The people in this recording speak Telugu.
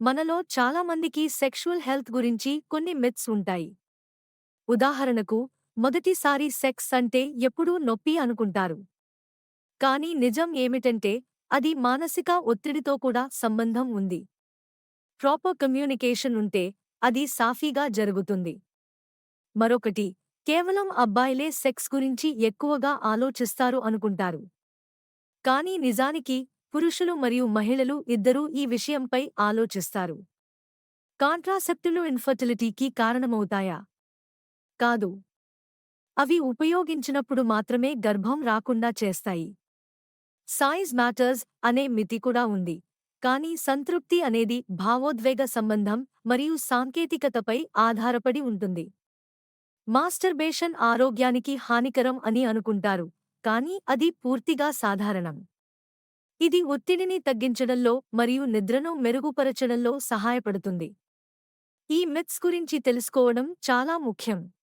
మనలో చాలామందికి సెక్షువల్ హెల్త్ గురించి కొన్ని మిత్స్ ఉంటాయి. ఉదాహరణకు మొదటిసారి సెక్స్ అంటే ఎప్పుడూ నొప్పి అనుకుంటారు. కానీ నిజం ఏమిటంటే అది మానసిక ఒత్తిడితో కూడా సంబంధం ఉంది. ప్రాపర్ కమ్యూనికేషన్ ఉంటే అది సాఫీగా జరుగుతుంది. మరొకటి కేవలం అబ్బాయిలే సెక్స్ గురించి ఎక్కువగా ఆలోచిస్తారు అనుకుంటారు. కానీ నిజానికి పురుషులు మరియు మహిళలు ఇద్దరూ ఈ విషయంపై ఆలోచిస్తారు. కాంట్రాసెప్టివ్లు ఇన్ఫర్టిలిటీకి కారణమవుతాయా? కాదు. అవి ఉపయోగించినప్పుడు మాత్రమే గర్భం రాకుండా చేస్తాయి. సైజ్ మ్యాటర్స్ అనే మితి కూడా ఉంది. కానీ సంతృప్తి అనేది భావోద్వేగ సంబంధం మరియు సాంకేతికతపై ఆధారపడి ఉంటుంది. మాస్టర్బేషన్ ఆరోగ్యానికి హానికరం అని అనుకుంటారు. కానీ అది పూర్తిగా సాధారణం. ఇది ఒత్తిడిని తగ్గించడంలో మరియు నిద్రను మెరుగుపరచడంలో సహాయపడుతుంది. ఈ మిత్స్ గురించి తెలుసుకోవడం చాలా ముఖ్యం.